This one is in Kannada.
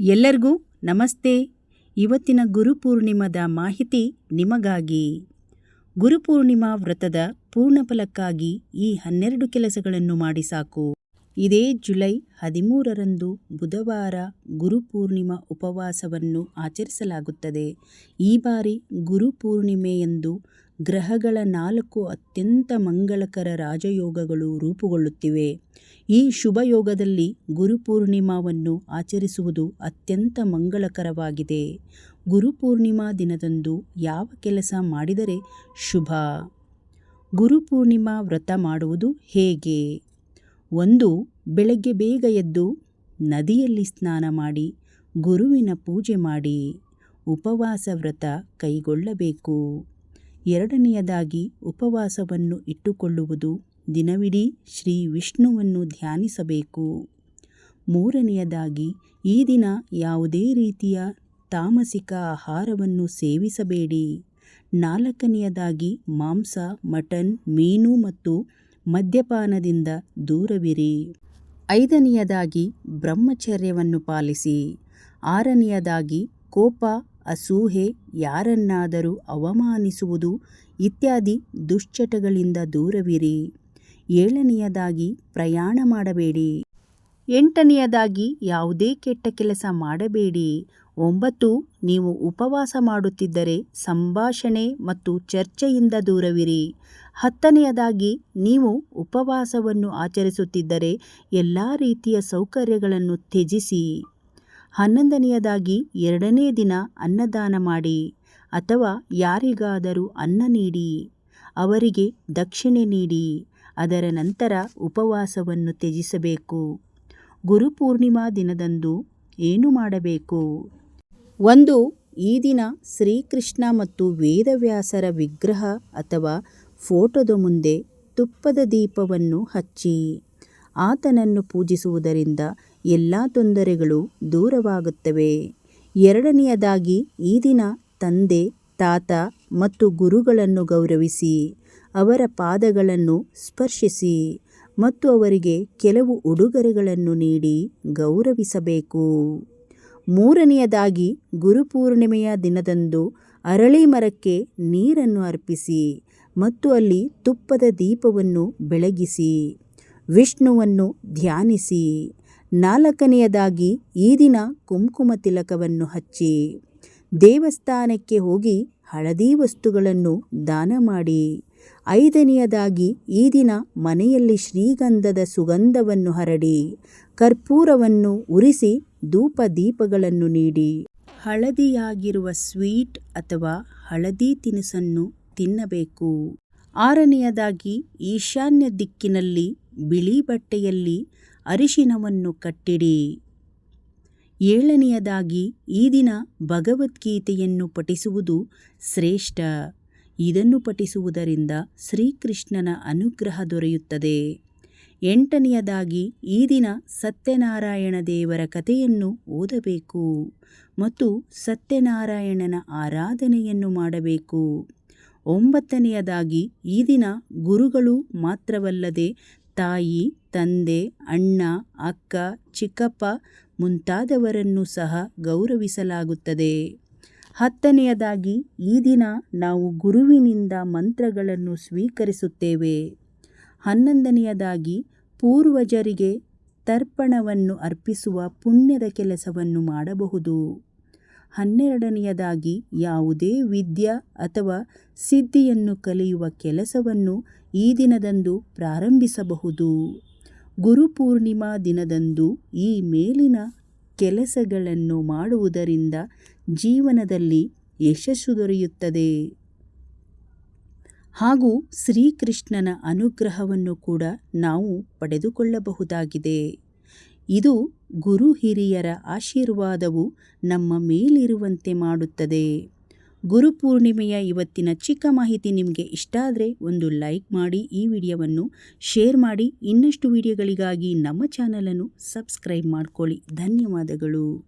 ಎಲ್ಲರಿಗೂ ನಮಸ್ತೆ. ಇವತ್ತಿನ ಗುರುಪೂರ್ಣಿಮದ ಮಾಹಿತಿ ನಿಮಗಾಗಿ. ಗುರುಪೂರ್ಣಿಮಾ ವ್ರತದ ಪೂರ್ಣಫಲಕ್ಕಾಗಿ ಈ ಹನ್ನೆರಡು ಕೆಲಸಗಳನ್ನು ಮಾಡಿ ಸಾಕು. ಇದೇ ಜುಲೈ ಹದಿಮೂರರಂದು ಬುಧವಾರ ಗುರುಪೂರ್ಣಿಮಾ ಉಪವಾಸವನ್ನು ಆಚರಿಸಲಾಗುತ್ತದೆ. ಈ ಬಾರಿ ಗುರುಪೂರ್ಣಿಮೆಯಂದು ಗ್ರಹಗಳ ನಾಲ್ಕು ಅತ್ಯಂತ ಮಂಗಳಕರ ರಾಜಯೋಗಗಳು ರೂಪುಗೊಳ್ಳುತ್ತಿವೆ. ಈ ಶುಭ ಯೋಗದಲ್ಲಿ ಗುರುಪೂರ್ಣಿಮಾವನ್ನು ಆಚರಿಸುವುದು ಅತ್ಯಂತ ಮಂಗಳಕರವಾಗಿದೆ. ಗುರುಪೂರ್ಣಿಮಾ ದಿನದಂದು ಯಾವ ಕೆಲಸ ಮಾಡಿದರೆ ಶುಭ? ಗುರುಪೂರ್ಣಿಮಾ ವ್ರತ ಮಾಡುವುದು ಹೇಗೆ? ಒಂದು, ಬೆಳಗ್ಗೆ ಬೇಗ ಎದ್ದು ನದಿಯಲ್ಲಿ ಸ್ನಾನ ಮಾಡಿ, ಗುರುವಿನ ಪೂಜೆ ಮಾಡಿ, ಉಪವಾಸ ವ್ರತ ಕೈಗೊಳ್ಳಬೇಕು. ಎರಡನೆಯದಾಗಿ ಉಪವಾಸವನ್ನು ಇಟ್ಟುಕೊಳ್ಳುವುದು ದಿನವಿಡೀ ಶ್ರೀ ವಿಷ್ಣುವನ್ನು ಧ್ಯಾನಿಸಬೇಕು. ಮೂರನೆಯದಾಗಿ ಈ ದಿನ ಯಾವುದೇ ರೀತಿಯ ತಾಮಸಿಕ ಆಹಾರವನ್ನು ಸೇವಿಸಬೇಡಿ. ನಾಲ್ಕನೆಯದಾಗಿ ಮಾಂಸ, ಮಟನ್, ಮೀನು ಮತ್ತು ಮದ್ಯಪಾನದಿಂದ ದೂರವಿರಿ. ಐದನೆಯದಾಗಿ ಬ್ರಹ್ಮಚರ್ಯವನ್ನು ಪಾಲಿಸಿ. ಆರನೆಯದಾಗಿ ಕೋಪ ಅಸೂಹೆ ಯಾರನ್ನಾದರೂ ಅವಮಾನಿಸುವುದು ಇತ್ಯಾದಿ ದುಶ್ಚಟಗಳಿಂದ ದೂರವಿರಿ. ಏಳನೆಯದಾಗಿ ಪ್ರಯಾಣ ಮಾಡಬೇಡಿ. ಎಂಟನೆಯದಾಗಿ ಯಾವುದೇ ಕೆಟ್ಟ ಕೆಲಸ ಮಾಡಬೇಡಿ. ಒಂಬತ್ತು, ನೀವು ಉಪವಾಸ ಮಾಡುತ್ತಿದ್ದರೆ ಸಂಭಾಷಣೆ ಮತ್ತು ಚರ್ಚೆಯಿಂದ ದೂರವಿರಿ. ಹತ್ತನೆಯದಾಗಿ, ನೀವು ಉಪವಾಸವನ್ನು ಆಚರಿಸುತ್ತಿದ್ದರೆ ಎಲ್ಲ ರೀತಿಯ ಸೌಕರ್ಯಗಳನ್ನು ತ್ಯಜಿಸಿ. ಹನ್ನೊಂದನೆಯದಾಗಿ ಎರಡನೇ ದಿನ ಅನ್ನದಾನ ಮಾಡಿ, ಅಥವಾ ಯಾರಿಗಾದರೂ ಅನ್ನ ನೀಡಿ, ಅವರಿಗೆ ದಕ್ಷಿಣೆ ನೀಡಿ, ಅದರ ನಂತರ ಉಪವಾಸವನ್ನು ತ್ಯಜಿಸಬೇಕು. ಗುರುಪೂರ್ಣಿಮಾ ದಿನದಂದು ಏನು ಮಾಡಬೇಕು? ಒಂದು, ಈ ದಿನ ಶ್ರೀಕೃಷ್ಣ ಮತ್ತು ವೇದವ್ಯಾಸರ ವಿಗ್ರಹ ಅಥವಾ ಫೋಟೋದ ಮುಂದೆ ತುಪ್ಪದ ದೀಪವನ್ನು ಹಚ್ಚಿ, ಆತನನ್ನು ಪೂಜಿಸುವುದರಿಂದ ಎಲ್ಲ ತೊಂದರೆಗಳು ದೂರವಾಗುತ್ತವೆ. ಎರಡನೆಯದಾಗಿ, ಈ ದಿನ ತಂದೆ, ತಾತ ಮತ್ತು ಗುರುಗಳನ್ನು ಗೌರವಿಸಿ, ಅವರ ಪಾದಗಳನ್ನು ಸ್ಪರ್ಶಿಸಿ ಮತ್ತು ಅವರಿಗೆ ಕೆಲವು ಉಡುಗೊರೆಗಳನ್ನು ನೀಡಿ ಗೌರವಿಸಬೇಕು. ಮೂರನೆಯದಾಗಿ ಗುರುಪೂರ್ಣಿಮೆಯ ದಿನದಂದು ಅರಳಿ ಮರಕ್ಕೆ ನೀರನ್ನು ಅರ್ಪಿಸಿ ಮತ್ತು ಅಲ್ಲಿ ತುಪ್ಪದ ದೀಪವನ್ನು ಬೆಳಗಿಸಿ, ವಿಷ್ಣುವನ್ನು ಧ್ಯಾನಿಸಿ ನಾಲ್ಕನೆಯದಾಗಿ ಈ ದಿನ ಕುಂಕುಮ ತಿಲಕವನ್ನು ಹಚ್ಚಿ ದೇವಸ್ಥಾನಕ್ಕೆ ಹೋಗಿ ಹಳದಿ ವಸ್ತುಗಳನ್ನು ದಾನ ಮಾಡಿ. ಐದನೆಯದಾಗಿ ಈ ದಿನ ಮನೆಯಲ್ಲಿ ಶ್ರೀಗಂಧದ ಸುಗಂಧವನ್ನು ಹರಡಿ ಕರ್ಪೂರವನ್ನು ಉರಿಸಿ ಧೂಪ ದೀಪಗಳನ್ನು ನೀಡಿ. ಹಳದಿಯಾಗಿರುವ ಸ್ವೀಟ್ ಅಥವಾ ಹಳದಿ ತಿನಿಸನ್ನು ತಿನ್ನಬೇಕು. ಆರನೆಯದಾಗಿ ಈಶಾನ್ಯ ದಿಕ್ಕಿನಲ್ಲಿ ಬಿಳಿ ಬಟ್ಟೆಯಲ್ಲಿ ಅರಿಶಿನವನ್ನು ಕಟ್ಟಿಡಿ. ಏಳನೆಯದಾಗಿ, ಈ ದಿನ ಭಗವದ್ಗೀತೆಯನ್ನು ಪಠಿಸುವುದು ಶ್ರೇಷ್ಠ. ಇದನ್ನು ಪಠಿಸುವುದರಿಂದ ಶ್ರೀಕೃಷ್ಣನ ಅನುಗ್ರಹ ದೊರೆಯುತ್ತದೆ. ಎಂಟನೆಯದಾಗಿ, ಈ ದಿನ ಸತ್ಯನಾರಾಯಣ ದೇವರ ಕಥೆಯನ್ನು ಓದಬೇಕು ಮತ್ತು ಸತ್ಯನಾರಾಯಣನ ಆರಾಧನೆಯನ್ನು ಮಾಡಬೇಕು. ಒಂಬತ್ತನೆಯದಾಗಿ, ಈ ದಿನ ಗುರುಗಳು ಮಾತ್ರವಲ್ಲದೆ ತಾಯಿ, ತಂದೆ, ಅಣ್ಣ, ಅಕ್ಕ, ಚಿಕ್ಕಪ್ಪ ಮುಂತಾದವರನ್ನು ಸಹ ಗೌರವಿಸಲಾಗುತ್ತದೆ. ಹತ್ತನೆಯದಾಗಿ, ಈ ದಿನ ನಾವು ಗುರುವಿನಿಂದ ಮಂತ್ರಗಳನ್ನು ಸ್ವೀಕರಿಸುತ್ತೇವೆ. ಹನ್ನೊಂದನೆಯದಾಗಿ, ಪೂರ್ವಜರಿಗೆ ತರ್ಪಣವನ್ನು ಅರ್ಪಿಸುವ ಪುಣ್ಯದ ಕೆಲಸವನ್ನು ಮಾಡಬಹುದು. ಹನ್ನೆರಡನೆಯದಾಗಿ ಯಾವುದೇ ವಿದ್ಯ ಅಥವಾ ಸಿದ್ಧಿಯನ್ನು ಕಲಿಯುವ ಕೆಲಸವನ್ನು ಈ ದಿನದಂದು ಪ್ರಾರಂಭಿಸಬಹುದು. ಗುರುಪೂರ್ಣಿಮಾ ದಿನದಂದು ಈ ಮೇಲಿನ ಕೆಲಸಗಳನ್ನು ಮಾಡುವುದರಿಂದ ಜೀವನದಲ್ಲಿ ಯಶಸ್ಸು ದೊರೆಯುತ್ತದೆ. ಹಾಗೂ ಶ್ರೀಕೃಷ್ಣನ ಅನುಗ್ರಹವನ್ನು ಕೂಡ ನಾವು ಪಡೆದುಕೊಳ್ಳಬಹುದಾಗಿದೆ. ಇದು ಗುರು ಹಿರಿಯರ ಆಶೀರ್ವಾದವು ನಮ್ಮ ಮೇಲಿರುವಂತೆ ಮಾಡುತ್ತದೆ. ಗುರು ಪೂರ್ಣಿಮೆಯ ಇವತ್ತಿನ ಚಿಕ್ಕ ಮಾಹಿತಿ ನಿಮಗೆ ಇಷ್ಟ ಆದರೆ ಒಂದು ಲೈಕ್ ಮಾಡಿ, ಈ ವಿಡಿಯೋವನ್ನು ಶೇರ್ ಮಾಡಿ, ಇನ್ನಷ್ಟು ವಿಡಿಯೋಗಳಿಗಾಗಿ ನಮ್ಮ ಚಾನಲನ್ನು ಸಬ್ಸ್ಕ್ರೈಬ್ ಮಾಡ್ಕೊಳ್ಳಿ. ಧನ್ಯವಾದಗಳು.